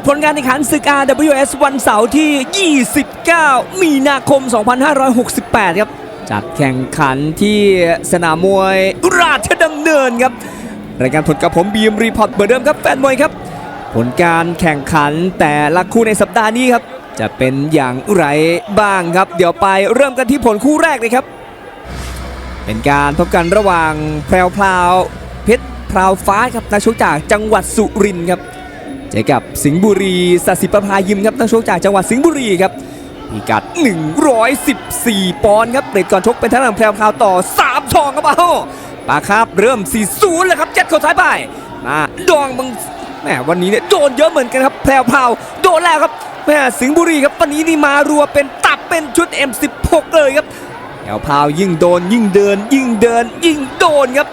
ปผลการแข่งขันศึก RWS วันเสาร์ที่ 29 มีนาคม 2568 ครับ จัดแข่งขันที่สนามมวยราชดำเนินครับ รายการผลกับผมบีมรีพอร์ตเหมือนเดิมครับแฟนมวยครับ ผลการแข่งขันแต่ละคู่ในสัปดาห์นี้ครับ จะเป็นอย่างไรบ้างครับ เดี๋ยวไปเริ่มกันที่ผลคู่แรกเลยครับ เป็นการพบกันระหว่างแพรวพราวเพชรพราวฟ้าครับนักชกจากจังหวัดสุรินทร์ครับ เจอกับสิงห์บุรีสศิประภายิมครับนักชกจากจังหวัดสิงห์บุรีครับพิกัด 114 ปอนด์ครับเรทก่อนชกเป็นทางด้านแพรวพาวต่อ3ทองครับเอ้าปาครับเริ่ม 4-0 แล้วครับเจ็ดเข้าซ้ายไปมาดองบังแหมวันนี้เนี่ยโดนเยอะเหมือนกันครับแพรวพาวโดนแล้วครับแหมสิงห์บุรีครับวันนี้นี่มารัวเป็นตับเป็นชุด M16 เลยครับแถวพาวยิ่งโดนยิ่งเดิน ยิ่งเดิน ยิ่งโดนครับ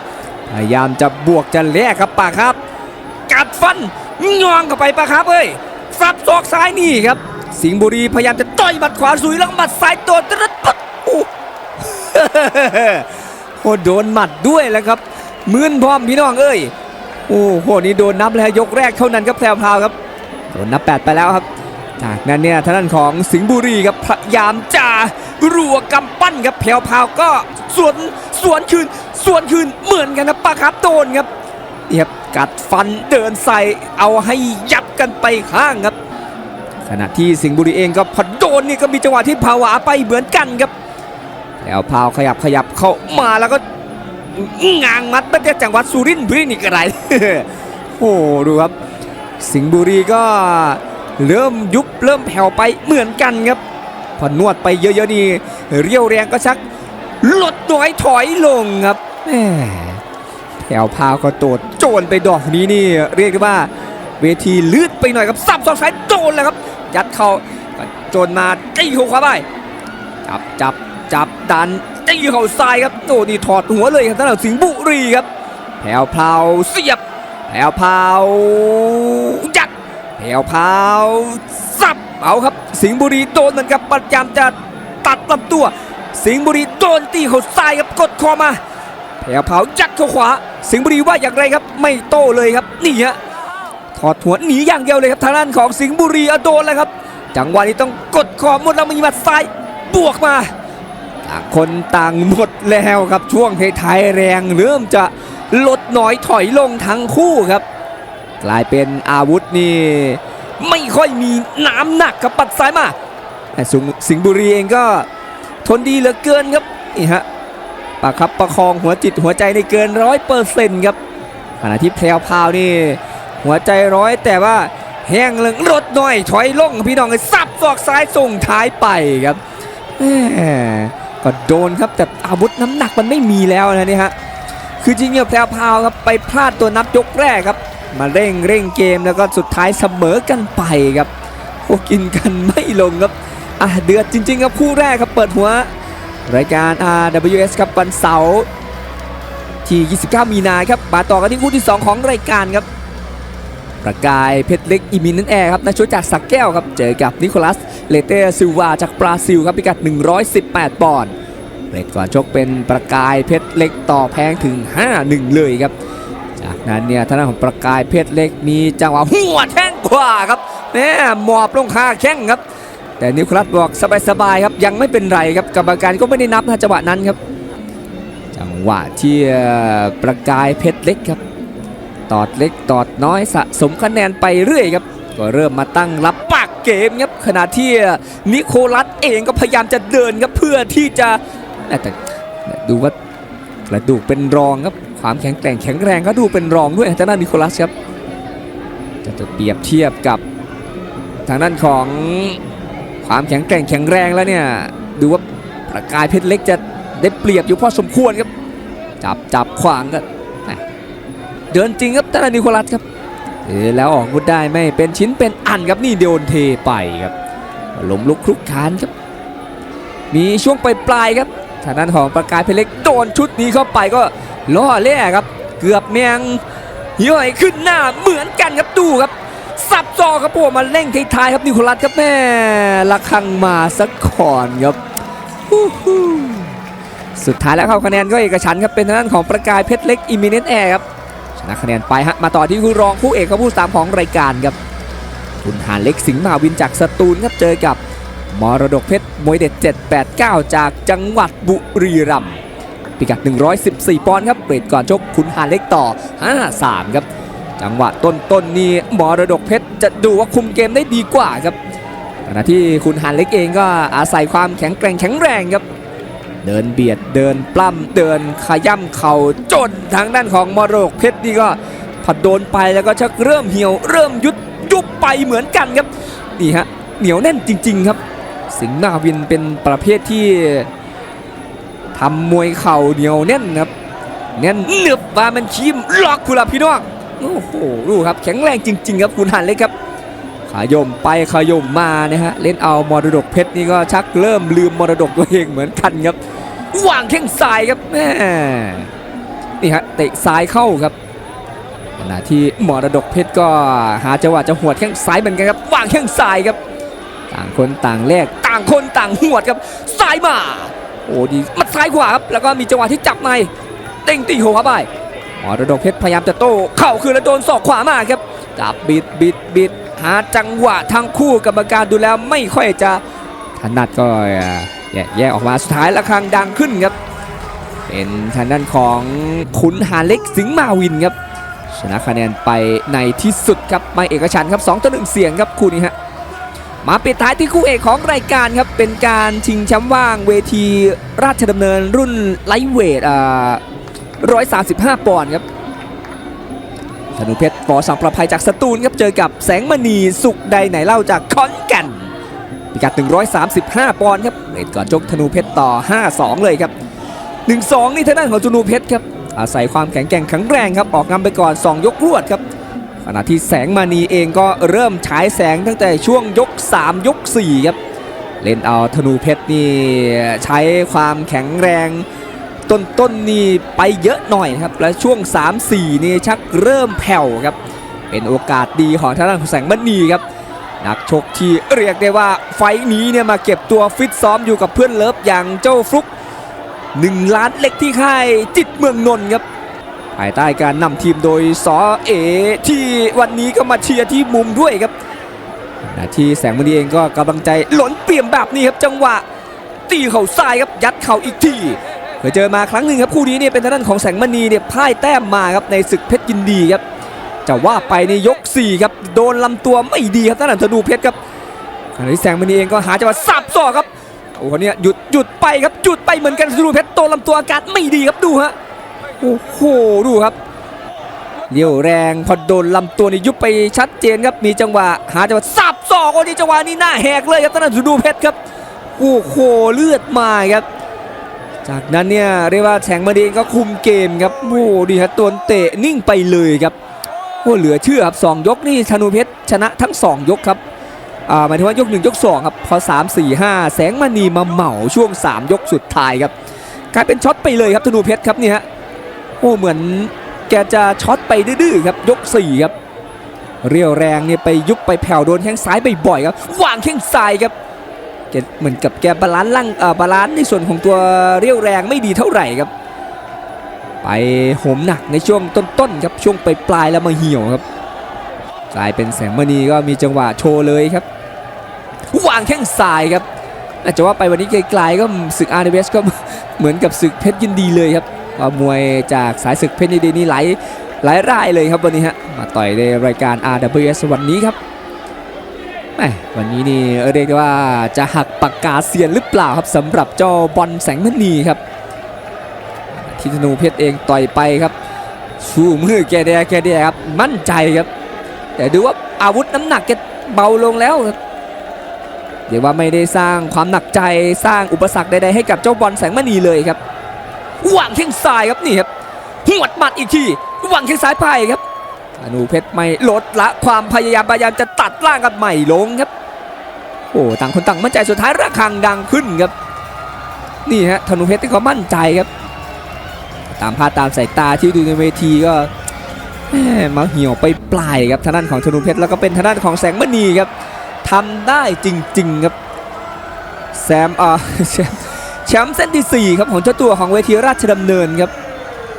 พยายามจะบวกจะแลกครับปาครับ กัดฟัน งองเข้าไปปากครับเอ้ยสับศอกซ้ายนี่ครับ สิงห์บุรีพยายามจะต่อยหมัดขวาสุยแล้วหมัดซ้ายโดนตรัดปัดโอ้โหโดนหมัดด้วยแล้วครับมืนพร้อมพี่น้องเอ้ยโอ้โหนี่โดนนับแล้วยกแรกเท่านั้นครับแพรวพาวครับโดนนับแปดไปแล้วครับ จากนั้นเนี่ยทางด้านของสิงห์บุรีครับพยายามจะรัวกำปั้นครับแผวพราวก็สวนสวนคืนสวนคืนเหมือนกันนะปะครับโดนครับ นี่ครับกัดฟันเดินใส่เอาให้ยับกันไปข้างครับ ขณะที่สิงห์บุรีเองก็พอโดนนี่ก็มีจังหวะที่ภาวะไปเหมือนกันครับแผ่วพาวขยับขยับเข้ามาแล้วก็งางมัดไม่ได้จังหวัดสุรินทร์บุรีนี่กระไรโอ้ดูครับ สิงห์บุรีก็เริ่มยุบเริ่มแผ่วไปเหมือนกันครับ พอนวดไปเยอะๆนี่เรียวแรงก็ชักลดน้อยถอยลงครับ แหม่แผ่วพาวก็โดดโจนไปดอกนี้นี่เรียกได้ว่าเวทีลืดไปหน่อยครับสับซอกซ้ายโดนแล้วครับยัดเข้าโจนมาตีหัวขวาไปจับจับจับดันตีเข่าซ้ายครับโอ้นี่ถอดหัวเลยครับท่านเราสิงห์บุรีครับแผ่วพาวเสียบแผ่วพาวยัดแผ่วพาวสับเอาครับ สิงห์บุรีโดนเหมือนกับประจำจะตัดลำตัว สิงห์บุรีโดนตีเขาซ้ายครับกดคอมา แผ่วพรายัดเข้าขวา สิงห์บุรีว่าอย่างไรครับ ไม่โต้เลยครับนี่ฮะถอดหัวหนีอย่างเดียวเลยครับทางด้านของสิงห์บุรีอโดนแล้วครับ จังหวะนี้ต้องกดคอหมดแล้วมีหมัดซ้ายบวกมาต่างคนต่างหมดแล้วครับช่วงท้ายแรงเริ่มจะลดน้อยถอยลงทั้งคู่ครับ กลายเป็นอาวุธนี่ไม่ค่อยมีน้ำหนักกับปัดซ้ายมาแต่สิงห์สิงห์บุรีเองก็ทนดีเหลือเกินครับนี่ฮะ ประคับประคองหัวจิตหัวใจในเกินร้อยเปอร์เซ็นต์ครับขณะที่แพรวพาวนี่ หัวใจร้อยแต่ว่าแห้งเลึงลดหน่อยถอยลงพี่น้องเลยสับศอกซ้ายส่งท้ายไปครับก็โดนครับแต่อาวุธน้ำหนักมันไม่มีแล้วนะนี่ฮะคือจริงเนี่ยแพรวพาวครับไปพลาดตัวนับยกแรกครับ มาเร่งเร่งเกมแล้วก็สุดท้ายเสมอกันไปครับโอ้กินกันไม่ลงครับอะเดือดจริง ๆ ครับคู่แรกครับเปิดหัว รายการ RWS ครับวันเสาร์ที่ 29 มีนาครับมาต่อกันที่คู่ที่ 2 ของรายการครับ ประกายเพชรเล็กอีมินนั่นแอร์ครับนักชกจากสักแก้วครับ เจอกับนิโคลัส เลเตซิลวาจากบราซิลครับพิกัด 118 ปอนด์เรทก่อนชกเป็นประกายเพชรเล็กต่อแพงถึง 5-1 เลยครับ จากนั้นเนี่ยทางด้านของประกายเพชรเล็กมีจังหวะหัวแท่งขวาครับแหมหมอบลงคาแข้งครับ แต่นิโคลัสบอกสบายๆครับยังไม่เป็นไรครับกรรมการก็ไม่ได้นับนะจังหวะนั้นครับ จังหวะที่ประกายเพชรเล็กครับ ตอดเล็กตอดน้อยสะสมคะแนนไปเรื่อยครับ ก็เริ่มมาตั้งรับปากเกมครับขณะที่นิโคลัสเองก็พยายามจะเดินครับเพื่อที่จะแต่แต่ดูว่ากระดูกเป็นรองครับความแข็งแกร่งแข็งแรงก็ดูเป็นรองด้วยทางด้านนิโคลัสครับจะจะเปรียบเทียบกับทางด้านของ ความแข็งแกร่งแข็งแรงแล้วเนี่ย ดูว่าประกายเพชรเล็กจะได้เปรียบอยู่พอสมควรครับ จับจับขวางกันเดินจริงครับทางด้านนิโคลัสครับเออแล้วออกอาวุธได้ไม่เป็นชิ้นเป็นอันครับนี่โดนเทไปครับล้มลุกคลุกคานครับ มีช่วงปลายปลายครับทางด้านของประกายเพชรเล็กโดนชุดนี้เข้าไปก็ล่อแล่ครับ เกือบเมียงย่อยขึ้นหน้าเหมือนกันครับดูครับ สับซอครับพวกมาเร่งท้ายๆครับนิโคลัสครับแม่ละคังมาสักขอนครับสุดท้ายแล้วเข้าคะแนนก็เอกฉันครับเป็นทางด้านของประกายเพชรเล็กอิมิเนนแอร์ครับชนะคะแนนไปฮะมาต่อที่คู่รองคู่เอกกับคู่สามของรายการครับคุณหานเล็กสิงห์มาวินจากสตูลครับเจอกับมรดกเพชรมวยเด็ด 789 จากจังหวัดบุรีรัมย์พิกัด 114 ปอนด์ครับเรทก่อนชกคุณหานเล็กต่อ 5-3 ครับ จังหวะต้นๆนนี่มรดกเพชรจะดูว่าคุมเกมได้ดีกว่าครับขณะที่คุณหานเล็กเองก็อาศัยความแข็งแกร่งแข็งแรงครับ เดินเบียดเดินปล้ำเดินขย่ำเข่าจนทางด้านของมรดกเพชรนี่ก็ผัดโดนไปแล้วก็ชักเริ่มเหี่ยวเริ่มยุดยุบไปเหมือนกันครับนี่ฮะเหนียวแน่นจริง ๆครับ สิงห์นาวินเป็นประเภทที่ทำมวยเข่าเหนียวแน่นครับแน่นเนืบว่ามันคีมล็อกคุณล่ะพี่น้อง โอ้โหดูครับแข็งแรงจริง ๆ ครับคุณหันเล็กครับขยมไปขยมมานะฮะเล่นเอามรดกเพชรนี่ก็ชักเริ่มลืมมรดกตัวเองเหมือนกันครับวางแข้งซ้ายครับแม่นี่ฮะเตะซ้ายเข้าครับขณะที่มรดกเพชรก็หาจังหวะจะหวดแข้งซ้ายเหมือนกันครับวางแข้งซ้ายครับ ต่างคนต่างแลกต่างคนต่างหวดครับซ้ายมา โอ้ดีมัดซ้ายขวาครับแล้วก็มีจังหวะที่จับในเต้งตีหัวไป มรดกเพชรพยายามจะโต้เข่าคืนแล้วโดนศอกขวามาครับจับบิดบิดบิดหาจังหวะทั้งคู่กรรมการดูแล้วไม่ค่อยจะถนัดก็แยกแยออกมาสุดท้ายระฆังดังขึ้นครับ เป็นทางด้านของขุนหาเล็กสิงห์มาวินครับชนะคะแนนไปในที่สุดครับไม่เอกฉันครับ2ต่อ1เสียงครับคู่นี้ฮะมาปิดท้ายที่คู่เอกของรายการครับเป็นการชิงแชมป์ว่างเวทีราชดำเนินรุ่นไลท์เวทอ่า 135 ปอนด์ครับธนูเพชรปอสังประภัยจากสตูลครับเจอกับแสงมณีสุขใดไหนเล่าจากขอนแก่นพิกัด 135 ปอนด์ครับเรทก่อนชกธนูเพชรต่อ 5-2 เลยครับ 1-2 นี่ทางด้านของธนูเพชรครับอาศัยความแข็งแกร่งแข็งแรงครับออกนำไปก่อน 2 ยกรวดครับขณะที่แสงมณีเองก็เริ่มฉายแสงตั้งแต่ช่วงยก 3 ยก 4 ครับ เล่นเอาธนูเพชรนี่ใช้ความแข็งแรง ต้นต้นนี่ไปเยอะหน่อยนะครับ และช่วง 3-4 นี่ชักเริ่มแผ่วครับ เป็นโอกาสดีของทางด้านของแสงมณีครับ นักชกที่เรียกได้ว่าไฟนี้เนี่ยมาเก็บตัวฟิตซ้อมอยู่กับเพื่อนเลิฟอย่างเจ้าฟลุก1ล้านเล็กที่ค่ายจิตเมืองนนท์ครับภายใต้การนำทีมโดยสอเอที่วันนี้ก็มาเชียร์ที่มุมด้วยครับที่แสงมณีเองก็กำลังใจหล้นเปี่ยมแบบนี้ครับจังหวะตีเข่าซ้ายครับยัดเข่าอีกที เคยเจอมาครั้งหนึ่งครับคู่นี้เนี่ยเป็นทางด้านของแสงมณีเนี่ยพ่ายแต้มมาครับในศึกเพชรยินดีครับจะว่าไปในยก4ครับโดนลำตัวไม่ดีครับทางด้านธนูเพชรครับขณะที่แสงมณีเองก็หาจังหวะสับศอกครับโอ้โหเนี่ยหยุดหยุดไปครับหยุดไปเหมือนกันธนูเพชรโดนลำตัวอากาศไม่ดีครับดูฮะโอ้โหดูครับเลี้ยวแรงพอโดนลำตัวนี่ยุบไปชัดเจนครับมีจังหวะหาจังหวะสับศอกโอ้นี่จังหวะนี้หน้าแหกเลยครับทางด้านธนูเพชรครับโอ้โหเลือดมาครับ จากนั้นเนี่ยเรียกว่าแสงมณีก็คุมเกมครับโอ้ดีครับตัวเตะนิ่งไปเลยครับโอ้เหลือเชื่อครับสองยกนี่ธนูเพชรชนะทั้งสองยกครับอ่าหมายถึงว่ายกหนึ่งยกสองครับพอ3 4 5แสงมณีมาเหมาช่วง3ยกสุดท้ายครับกลายเป็นช็อตไปเลยครับธนูเพชรครับเนี่ยฮะโอ้เหมือนแกจะช็อตไปดื้อๆครับยก4ครับเรียวแรงเนี่ยไปยุบไปแผ่วโดนแข้งซ้ายบ่อยๆครับวางแข้งซ้ายครับ เหมือนกับแกบาลานซ์ล่างเออบาลานซ์ในส่วนของตัวเรียวแรงไม่ดีเท่าไหร่ครับ ไปโหมหนักในช่วงต้นๆครับช่วงไปปลายแล้วมาเหี่ยวครับกลายเป็นแสงมณีก็มีจังหวะโชว์เลยครับวางแข้งซ้ายครับอาจจะว่าไปวันนี้ไกลๆก็ศึกอาร์เวสก็เหมือนกับศึกเพชรยินดีเลยครับมวยจากสายศึกเพชรยินดีนี่หลายหลายรายเลยครับวันนี้ฮะมาต่อยในรายการ RWS วันนี้ครับ วันนี้นี่เรียกว่าจะหักปากกาเซียนหรือเปล่าครับสำหรับเจ้าบอลแสงมณีครับทิธนูเพชรเองต่อยไปครับชูมือแกแดแกแดครับมั่นใจครับ แต่ดูว่าอาวุธน้ำหนักแกเบาลงแล้วครับเดี๋ยวว่าไม่ได้สร้างความหนักใจสร้างอุปสรรคใดๆให้กับเจ้าบอลแสงมณีเลยครับวางแข้งซ้ายครับนี่ครับหวดหมัดอีกทีวางแข้งซ้ายไปครับ ธนูเพชรไม่ลดละความพยายามพยายามจะตัดล่างกันใหม่ลงครับโอ้ต่างคนต่างมั่นใจสุดท้ายระฆังดังขึ้นครับ นี่ฮะธนูเพชรที่เขามั่นใจครับ ตามภาพตามสายตาที่ดูในเวทีก็แม่มาเหี่ยวไปปลายครับทางด้านของธนูเพชรแล้วก็เป็นทางด้านของแสงมณีครับทำได้จริง ๆครับแซมอ่าแชมป์แชมป์เส้นที่ 4 ครับของเจ้าตัวของเวทีราชดำเนินครับ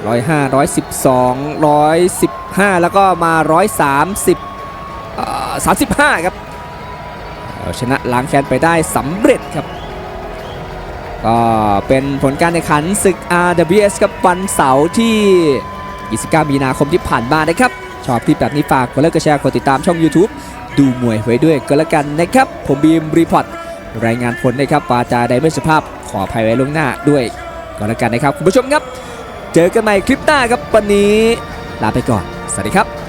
ร้อยห้าร้อยสิบสองร้อยสิบห้าแล้วก็มาร้อยสามสิบ35ครับเอาชนะล้างแค้นไปได้สำเร็จครับ ก็เป็นผลการแข่งขันศึก RWS กับวันเสาร์ที่ 29 มีนาคมที่ผ่านมานะครับ ชอบที่แบบนี้ฝากกดไลค์กดแชร์กดติดตามช่อง YouTube ดูมวยไว้ด้วยก็แล้วกันนะครับ ผมบีมรีพอร์ตรายงานผลนะครับวาจาใดไม่สุภาพขออภัยไว้ล่วงหน้าด้วยก็แล้วกันนะครับ คุณผู้ชมครับ เจอกันใหม่คลิปหน้าครับวันนี้ ลาไปก่อน สวัสดีครับ